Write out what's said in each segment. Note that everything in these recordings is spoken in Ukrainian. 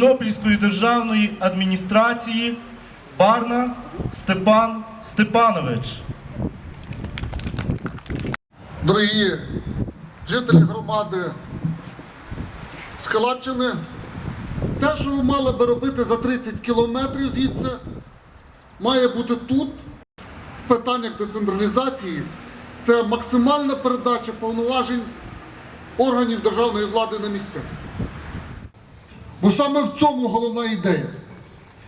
Тернопільської державної адміністрації Барна Степан Степанович. Дорогі жителі громади Скалаччини, те, що ви мали би робити за 30 кілометрів звідси, має бути тут. В питаннях децентралізації це максимальна передача повноважень органів державної влади на місця. Бо саме в цьому головна ідея.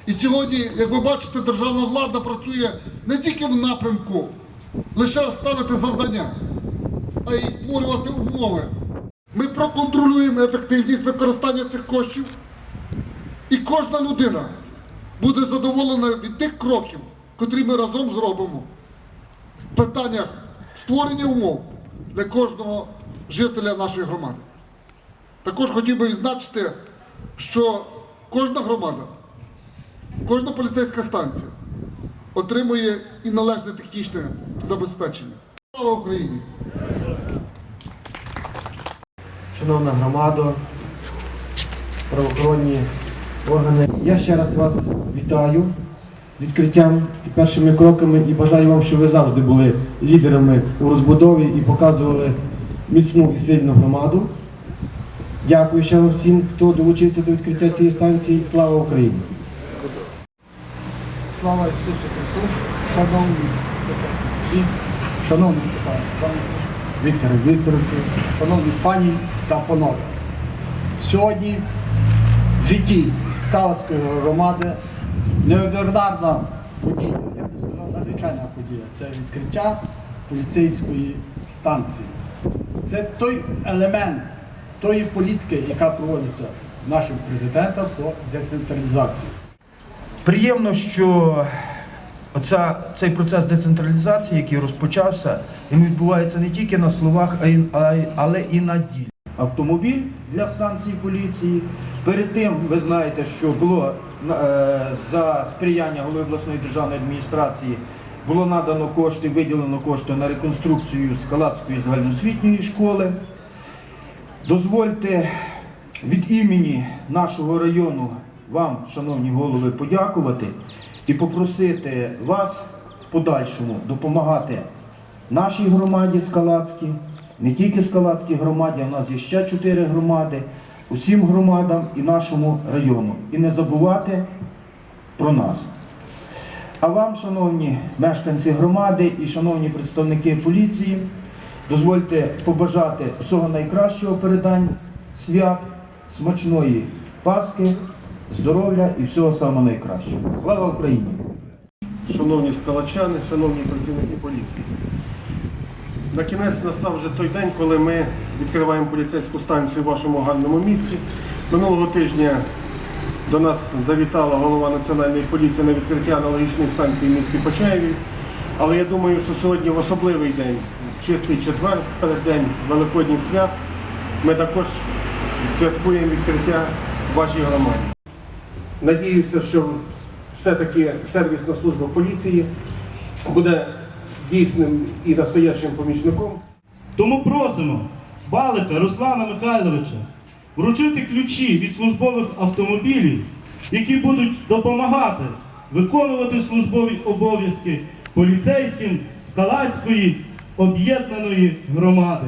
І сьогодні, як ви бачите, державна влада працює не тільки в напрямку лише ставити завдання, а й створювати умови. Ми проконтролюємо ефективність використання цих коштів, і кожна людина буде задоволена від тих кроків, котрі ми разом зробимо в питаннях створення умов для кожного жителя нашої громади. Також хотів би відзначити, що кожна громада, кожна поліцейська станція отримує і належне технічне забезпечення. Слава Україні! Шановна громада, правоохоронні органи. Я ще раз вас вітаю з відкриттям і першими кроками і бажаю вам, щоб ви завжди були лідерами у розбудові і показували міцну і сильну громаду. Дякую ще вам всім, хто долучився до відкриття цієї станції. Слава Україні! Слава Ісусу Христу, шановні всі, шановні Степан Степанович, Віктор Вікторовичу, шановні пані та панове. Сьогодні в житті Скалської громади неординарна подія, я б сказав, надзвичайна подія. Це відкриття поліцейської станції. Це той елемент тої політики, яка проводиться нашим президентом по децентралізації. Приємно, що оця, цей процес децентралізації, який розпочався, він відбувається не тільки на словах, а й, а й- але і на ділі. Автомобіль для станції поліції. Перед тим ви знаєте, що було е, за сприяння голови обласної державної адміністрації було надано кошти, виділено кошти на реконструкцію Скалацької загальноосвітньої школи. Дозвольте від імені нашого району вам, шановні голови, подякувати і попросити вас в подальшому допомагати нашій громаді Скалацькій, не тільки Скалацькій громаді, а в нас є ще чотири громади, усім громадам і нашому району. І не забувати про нас. А вам, шановні мешканці громади і шановні представники поліції, дозвольте побажати всього найкращого передань свят, смачної Пасхи, здоров'я і всього самого найкращого. Слава Україні! Шановні скалачани, шановні працівники поліції. На кінець настав вже той день, коли ми відкриваємо поліцейську станцію в вашому гарному місті. Минулого тижня до нас завітала голова Національної поліції на відкриття аналогічної станції в місті Почаєві. Але я думаю, що сьогодні в особливий день, чистий четвер, переддень Великодніх свят, ми також святкуємо відкриття в вашій громаді. Надіюся, що все-таки сервісна служба поліції буде дійсним і настоящим помічником. Тому просимо Балика Руслана Михайловича вручити ключі від службових автомобілів, які будуть допомагати виконувати службові обов'язки поліцейським Скалацької об'єднаної громади.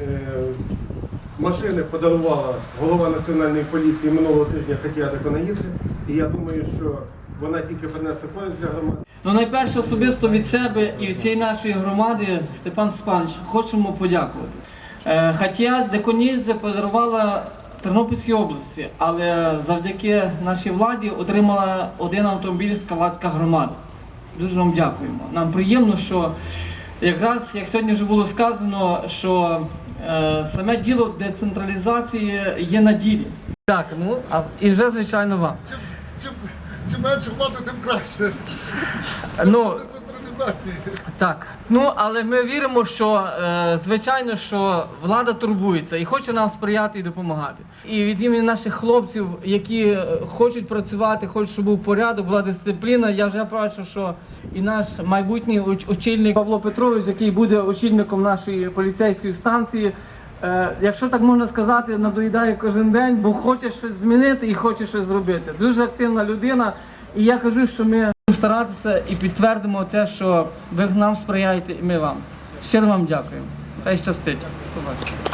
Е, Машини подарувала голова національної поліції минулого тижня Хатія Деконаївці. І я думаю, що вона тільки принесе користь для громади. Ну, найперше особисто від себе і від цієї нашої громади, Степан Спанович, хочемо подякувати. Е, Хатія Деконідзе подарувала Тернопільській області, але завдяки нашій владі отримала один автомобіль Скалацька громада. Дуже вам дякуємо. Нам приємно, що якраз, як сьогодні вже було сказано, що е, саме діло децентралізації є на ділі. Так, ну а і вже звичайно вам. Чим, чим, чим менше влади, тим краще. Ну, децентралізації. Так, ну але ми віримо, що е, звичайно, що влада турбується і хоче нам сприяти і допомагати. І від імені наших хлопців, які е, хочуть працювати, хочуть, щоб був порядок, була дисципліна. Я вже бачу, що і наш майбутній очільник Павло Петрович, який буде очільником нашої поліцейської станції. Е, якщо так можна сказати, надоїдає кожен день, бо хоче щось змінити і хоче щось зробити. Дуже активна людина. І я кажу, що ми старатися і підтвердимо те, що ви нам сприяєте, і ми вам. Щиро вам дякуємо. Хай щастить. Побачимо.